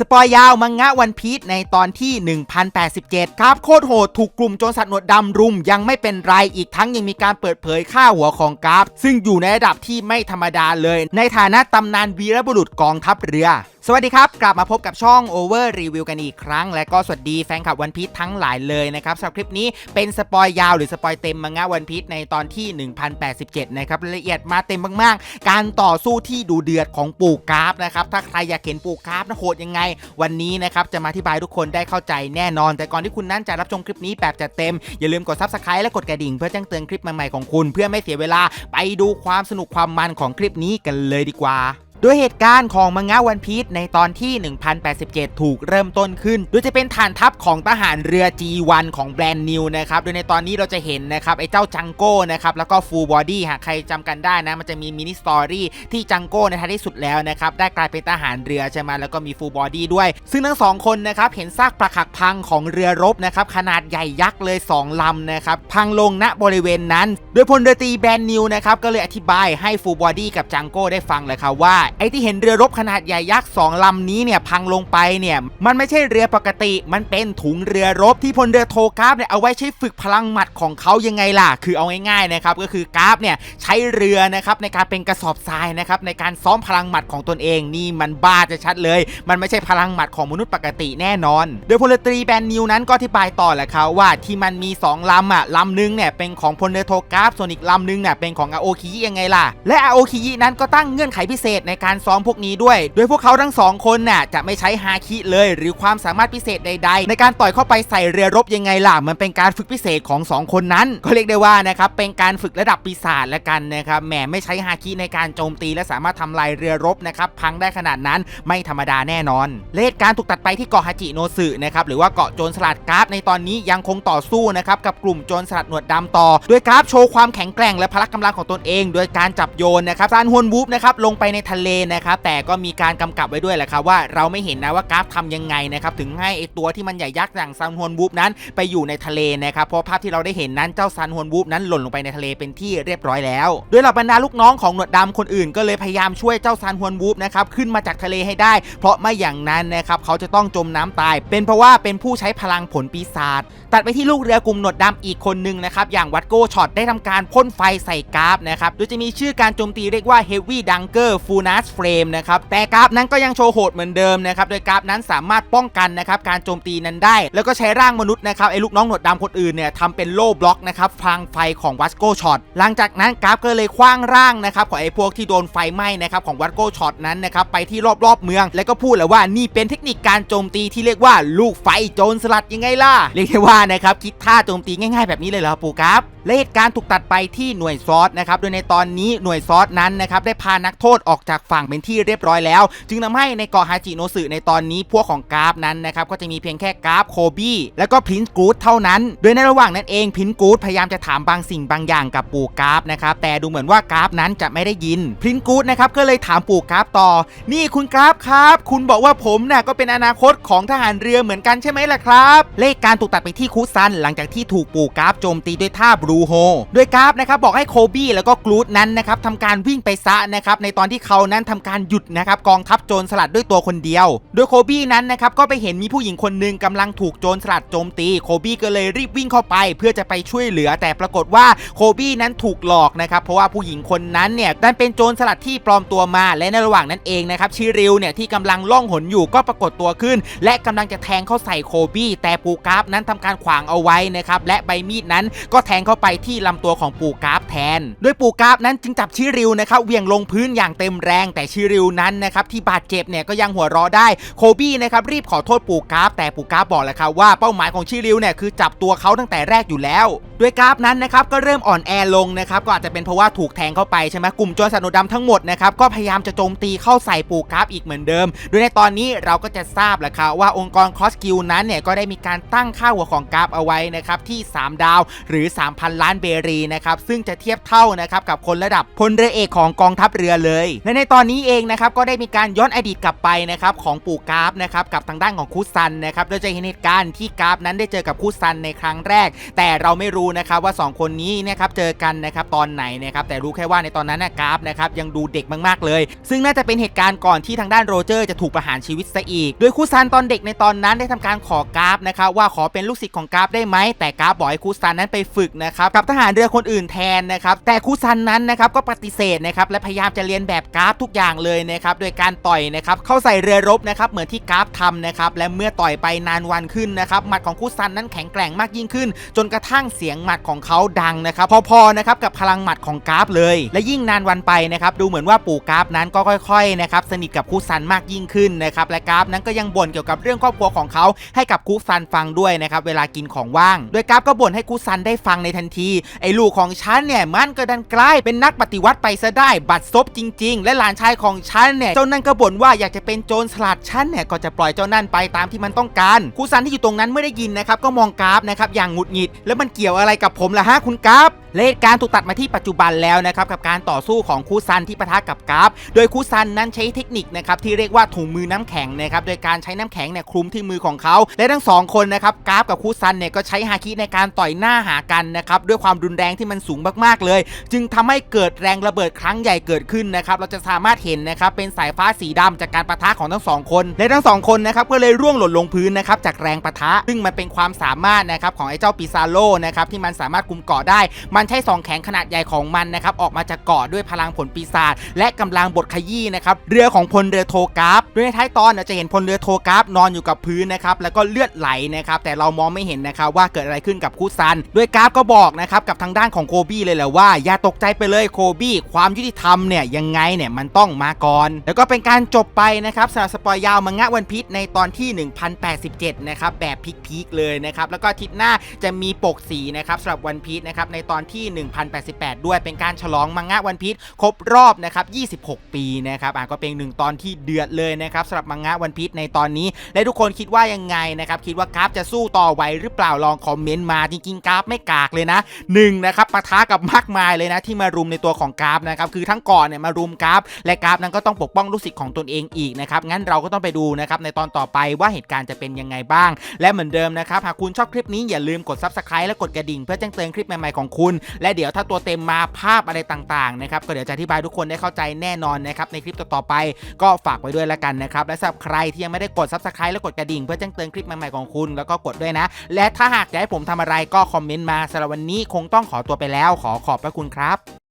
สปอยยาวมังงะวันพีชในตอนที่ 1087 ครับ โคตรโหดถูกกลุ่มโจรสัตว์หนวดดำรุมยังไม่เป็นไรอีกทั้งยังมีการเปิดเผยค่าหัวของกราฟ ซึ่งอยู่ในระดับที่ไม่ธรรมดาเลย ในฐานะตำนานวีรบุรุษกองทัพเรือสวัสดีครับ กลับมาพบกับช่อง Over Review กันอีกครั้ง และก็สวัสดีแฟนคลับวันพีชทั้งหลายเลยนะครับสำหรับคลิปนี้เป็นสปอยยาวหรือสปอยเต็มมังงะวันพีชในตอนที่ 1087 นะครับรายละเอียดมาเต็มมากๆ การต่อสู้ที่ดูเดือดของปู่กราฟนะครับ ถ้าใครอยากเห็นปู่กราฟนะโหดยังไง วันนี้นะครับจะมาอธิบายทุกคนได้เข้าใจแน่นอน แต่ก่อนที่คุณนั้นจะรับชมคลิปนี้แบบจัดเต็ม อย่าลืมกด subscribe และกดกระดิ่งเพื่อแจ้งเตือนคลิปใหม่ๆของคุณ เพื่อไม่เสียเวลาไปดูความสนุกความมันของคลิปนี้กันเลยดีกว่า ด้วยเหตุการณ์ของมังงะวันพีชในตอนที่ 1087 ถูกเริ่มต้นขึ้น โดยจะเป็นฐานทัพของทหารเรือ G1 ของแบรนด์นิวนะครับ โดยในตอนนี้เราจะเห็นนะครับ ไอ้เจ้าจังโก้นะครับ แล้วก็ฟูลบอดี้หากใครจำกันได้นะ มันจะมีมินิสตอรี่ที่จังโก้ในท้ายที่สุดแล้วนะครับ ได้กลายเป็นทหารเรือใช่ไหมแล้วก็มีฟูลบอดี้ด้วย ซึ่งทั้งสองคนนะครับ เห็นซากปรักหักพังของเรือรบนะครับ ขนาดใหญ่ยักษ์เลย 2 ลำนะครับ พังลงณบริเวณนั้น โดยพลเรือตีแบรนด์นิวนะครับ ก็เลยอธิบายให้ฟูลบอดี้กับจังโก้ได้ฟังเลยครับว่าไอ้ที่เห็นเรือรบขนาดใหญ่ยักษ์สองลำนี้เนี่ยพังลงไปเนี่ยมันไม่ใช่เรือปกติ มันเป็นถุงเรือรบที่พลเรือโทกราฟเนี่ยเอาไว้ใช้ฝึกพลังหมัดของเขายังไงล่ะ คือเอาง่ายๆนะครับก็คือกราฟเนี่ยใช้เรือนะครับในการเป็นกระสอบทรายนะครับในการซ้อมพลังหมัดของตนเองนี่มันบ้าจะชัดเลย มันไม่ใช่พลังหมัดของมนุษย์ปกติแน่นอน โดยพลตรีแบรนด์นิวนั้นก็อธิบายต่อแหละครับว่าที่มันมีสองลำอะลำหนึงเนี่ยเป็นของพลเรือโทกราฟส่วนอีกลำหนึงเนี่ยเป็นของอาโอคิยังไงล่ะและอาโอคินั้นก็ตั้งเงื่อนไขพิเศษในการซ้อมพวกนี้ด้วย โดยพวกเขาทั้งสองคนน่ะจะไม่ใช้ฮาคิเลย หรือความสามารถพิเศษใด ๆ ในการต่อยเข้าไปใส่เรือรบยังไงล่ะมันเป็นการฝึกพิเศษของสองคนนั้น ก็เรียกได้ว่านะครับเป็นการฝึกระดับปีศาจละกันนะครับแหมไม่ใช้ฮาคิในการโจมตีและสามารถทำลายเรือรบนะครับพังได้ขนาดนั้นไม่ธรรมดาแน่นอน เลเหตุการถูกตัดไปที่เกาะฮาจิโนสึนะครับหรือว่าเกาะโจรสลัดกราฟในตอนนี้ยังคงต่อสู้นะครับกับกลุ่มโจรสลัดหนวดดำต่อโดยกราฟโชว์ความแข็งแกร่งและพละกำลังของตนเอง โดยการจับโยนนะครับซานฮวนวูฟนะครับลงไปในทะเลนะครับแต่ก็มีการกำกับไว้ด้วยแหละครับว่าเราไม่เห็นนะว่ากราฟทำยังไงนะครับถึงให้ไอตัวที่มันใหญ่ยักษ์อย่างซานฮวนวูฟนั้นไปอยู่ในทะเลนะครับเพราะภาพที่เราได้เห็นนั้นเจ้าซานฮวนวูฟนั้นหล่นลงไปในทะเลเป็นที่เรียบร้อยแล้วโดยเหล่าบรรดาลูกน้องของหนวดดำคนอื่น ก็เลยพยายามช่วยเจ้าซานฮวนวูฟนะครับขึ้นมาจากทะเลให้ได้ เพราะไม่อย่างนั้นนะครับเขาจะต้องจมน้ำตาย เป็นเพราะว่าเป็นผู้ใช้พลังผลปีศาจตัดไปที่ลูกเรือกลุ่มหนวดดำอีกคนนึงนะครับอย่างวัดโกช็อตได้ทำการพ่นไฟใส่กราฟนะครับโดยจะมีชื่อการโจมตีเรียกว่า Heavy Dunker Funa ะครับแต่กราฟนั้นก็ยังโชว์โหดเหมือนเดิมนะครับโดยกราฟนั้นสามารถป้องกันนะครับการโจมตีนั้นได้ แล้วก็ใช้ร่างมนุษย์นะครับไอ้ลูกน้องหนวดดำคนอื่นเนี่ยทำเป็นโล่บล็อกนะครับพังไฟของวัดโกช็อตหลังจากนั้นกราฟก็เลยคว้างร่างนะครับของไอ้พวกที่โดนไฟไหม้นะครับของวัดโกช็อตนั้นนะครับไปที่รอบๆเมือง แล้วก็พูดเลยว่านี่เป็นเทคนิคการโจมตีที่เรียกว่าลูกไฟโจรสลัดยังไงล่ะเรียกได้ว่านะครับคิดท่าโจมตีง่ายๆแบบนี้เลยเหรอปูครับและเหตุการณ์ถูกตัดไปที่หน่วยซอสนะครับโดยในตอนนี้หน่วยซอสนั้นนะครับได้พานักโทษออกจากฝั่งเป็นที่เรียบร้อยแล้ว จึงทำให้ในเกาะฮาจิโนสึในตอนนี้พวกของกราฟนั้นนะครับก็จะมีเพียงแค่กราฟโคบี้แล้วก็พินซ์กูดเท่านั้น โดยในระหว่างนั้นเองพินซ์กูดพยายามจะถามบางสิ่งบางอย่างกับปู่กราฟนะครับแต่ดูเหมือนว่ากราฟนั้นจะไม่ได้ยินพินซ์กูดนะครับก็เลยถามปู่กราฟต่อ นี่คุณกราฟครับ คุณบอกว่าผมน่ะก็เป็นอนาคตของทหารเรือเหมือนกันใช่ไหมล่ะครับเลขการถูกตัดไปที่คุซันหลังจากที่ถูกปู่กราฟโจมตีด้วยท่าบรูโฮโดยกราฟนะครับบอกให้โคบี้แล้วก็กรูดนั้นนะครับทำการวิ่งไปซะนะครับในตอนที่เขานั้นทำการหยุดนะครับกองทัพโจรสลัดด้วยตัวคนเดียว โดยโคบี้นั้นนะครับก็ไปเห็นมีผู้หญิงคนหนึ่งกำลังถูกโจรสลัดโจมตี โคบี้ก็เลยรีบวิ่งเข้าไป เพื่อจะไปช่วยเหลือ แต่ปรากฏว่าโคบี้นั้นถูกหลอกนะครับเพราะว่าผู้หญิงคนนั้นเนี่ยดันเป็นโจรสลัดที่ปลอมตัวมา และในระหว่างนั้นเองนะครับชิริวเนี่ยที่กำลังล่องหนอยู่ก็ปรากฏตัวขึ้น และกำลังจะแทงเข้าใส่โคบี้แต่ปูกราฟนั้นทำการขวางเอาไว้นะครับและใบมีดนั้นก็แทงเข้าไปที่ลำตัวของปูกราฟแทน โดยปูกราฟนั้นจึงจับชิริวนะครับเวี่ยงลงพื้นอย่างเต็มแรงแต่ชิริวนั้นนะครับที่บาดเจ็บเนี่ยก็ยังหัวเราะได้โคบี้นะครับรีบขอโทษปูกราฟแต่ปูกราฟบอกแหละครับว่าเป้าหมายของชิริวเนี่ยคือจับตัวเขาตั้งแต่แรกอยู่แล้ว ด้วยกราฟนั้นนะครับก็เริ่มอ่อนแอลงนะครับก็อาจจะเป็นเพราะว่าถูกแทงเข้าไปใช่ไหมกลุ่มโจรสันวดดำทั้งหมดนะครับก็พยายามจะโจมตีเข้าใส่ปูกราฟอีกเหมือนเดิม โดยในตอนนี้เราก็จะทราบแหละครับว่าองค์กรคอสกิลนั้นเนี่ยก็ได้มีการตั้งค่าหัวของกราฟเอาไว้นะครับที่ 3 ดาวหรือ 3,000 ล้านเบรีนะครับซึ่งจะเทียบเท่านะครับกับคนระดับพลเรือเอกของกองทัพเรือเลยและในตอนนี้เองนะครับก็ได้มีการย้อนอดีตกลับไปนะครับของปู่กราฟนะครับกับทางด้านของคุซันนะครับโดยจะเห็นเหตุการณ์ที่กราฟนั้นได้เจอกับคุซันในครั้งแรก แต่เราไม่รู้นะครับว่า 2 คนนี้นะครับเจอกันนะครับตอนไหนนะครับแต่รู้แค่ว่าในตอนนั้นนะกราฟนะครับยังดูเด็กมากๆเลย ซึ่งน่าจะเป็นเหตุการณ์ก่อนที่ทางด้านโรเจอร์จะถูกประหารชีวิตซะอีก โดยคุซันตอนเด็กในตอนนั้นได้ทำการขอกราฟนะครับว่าขอเป็นลูกศิษย์ของกราฟได้ไหมแต่กราฟบอกให้คุซันนั้นไปฝึกนะครับกับทหารเรือคนอื่นแทนนะครับแต่คุซันนั้นนะครับก็ปฏิเสธนะครับและพยายามจะเรียนแบบกราฟทุกอย่างเลยนะครับโดยการต่อยนะครับเข้าใส่เรือรบนะครับเหมือนที่กราฟทำนะครับและเมื่อต่อยไปนานวันขึ้นนะครับหมัดของคุซันนั้นแข็งแกร่งมากยิ่งขึ้น จนกระทั่งเสียงหมัดของเขาดังนะครับพอๆนะครับกับพลังหมัดของกราฟเลย และยิ่งนานวันไปนะครับดูเหมือนว่าปู่กราฟนั้นก็ค่อยๆนะครับสนิทกับคุซันมากยิ่งขึ้นนะครับและกราฟนั้นก็ยังบ่นเกี่ยวกับเรื่องครอบครัวของเขาให้กับคุซันฟังด้วยนะครับเวลากินของว่าง โดยกราฟก็บ่นให้คุซันได้ฟังในทันทีไอ้ลูกของฉันเนี่ยมันก็ดันกลายเป็นนักปฏิวัติไปซะได้บัตรซบจริง ๆ และหลานชายของฉันเนี่ยเจ้านั่นก็บ่นว่าอยากจะเป็นโจรสลัดฉันเนี่ยก็จะปล่อยเจ้านั่นไปตามที่มันต้องการคุซันที่อยู่ตรงนั้นเมื่อได้ยินนะครับก็มองกราฟนะครับอย่างหงุดหงิด แล้วมันเกี่ยวอะไรกับผมล่ะฮะคุณกราฟและเหตุการถูกตัดมาที่ปัจจุบันแล้วนะครับกับการต่อสู้ของคูซันที่ปะทะกับกราฟ โดยคูซันนั้นใช้เทคนิคนะครับที่เรียกว่าถุงมือน้ำแข็งนะครับโดยการใช้น้ำแข็งเนี่ยคลุมที่มือของเขา และทั้งสองคนนะครับกราฟกับคูซันเนี่ยก็ใช้ฮาคิในการต่อยหน้าหากันนะครับด้วยความรุนแรงที่มันสูงมากๆเลย จึงทำให้เกิดแรงระเบิดครั้งใหญ่เกิดขึ้นนะครับเราจะสามารถเห็นนะครับเป็นสายฟ้าสีดำจากการปะทะของทั้งสองคนและทั้งสองคนนะครับก็เลยร่วงหล่นลงพื้นนะครับจากแรงปะทะ ซึ่งมันเป็นความสามารถนะครับของไอ้เจ้าปิซาโลนะครับที่มันสามารถคุมเกาะได้ มันใช้สองแขนขนาดใหญ่ของมันนะครับออกมาจากเกาะด้วยพลังผลปีศาจและกำลังบดขยี้นะครับเรือของพลเรือโทกราฟโดยในท้ายตอนเนี่ยจะเห็นพลเรือโทกราฟนอนอยู่กับพื้นนะครับแล้วก็เลือดไหลนะครับแต่เรามองไม่เห็นนะครับว่าเกิดอะไรขึ้นกับคูซันโดยกราฟก็บอกนะครับกับทางด้านของโคบี้เลยแหละว่าอย่าตกใจไปเลยโคบี้ความยุติธรรมเนี่ยยังไงเนี่ยมันต้องมาก่อน แล้วก็เป็นการจบไปนะครับสำหรับสปอยยาวมังงะวันพีชในตอนที่ 1087 นะครับแบบพีคๆเลยนะครับแล้วก็ทิตย์หน้าจะมีปกสีนะครับสำหรับวันพีชนะครับในตอนที่ 1088 ด้วยเป็นการฉลองมังงะวันพีชครบรอบนะครับ 26 ปีนะครับอะก็เป็นหนึ่งตอนที่เดือดเลยนะครับสำหรับมังงะวันพีชในตอนนี้ และทุกคนคิดว่ายังไงนะครับคิดว่ากราฟจะสู้ต่อไหวหรือเปล่าลองคอมเมนต์มาจริงๆกราฟไม่กากเลยนะหนึ่งนะครับปะทะกับมากมายเลยนะที่มารุมในตัวของกราฟนะครับคือทั้งก่อนเนี่ยมารุมกราฟและกราฟนั้นก็ต้องปกป้องลูกศิษย์ของตนเองอีกนะครับงั้นเราก็ต้องไปดูนะครับในตอนต่อไปว่าเหตุการณ์จะเป็นยังไงบ้าง และเหมือนเดิมนะครับหากคุณชอบคลิปนี้อย่าลืมกด subscribe และกดกระดิ่งเพื่อแจ้งเตือนคลิปใหม่ๆของคุณ และเดี๋ยวถ้าตัวเต็มมาภาพอะไรต่างๆนะครับก็เดี๋ยวจะอธิบายทุกคนได้เข้าใจแน่นอนนะครับในคลิปต่อๆไปก็ฝากไว้ด้วยละกันนะครับและสำหรับใครที่ยังไม่ได้กด subscribe และกดกระดิ่งเพื่อแจ้งเตือนคลิปใหม่ๆของคุณ แล้วก็กดด้วยนะ และถ้าหากอยากให้ผมทำอะไรก็คอมเมนต์มาสำหรับวันนี้คงต้องขอตัวไปแล้ว ขอขอบพระคุณครับ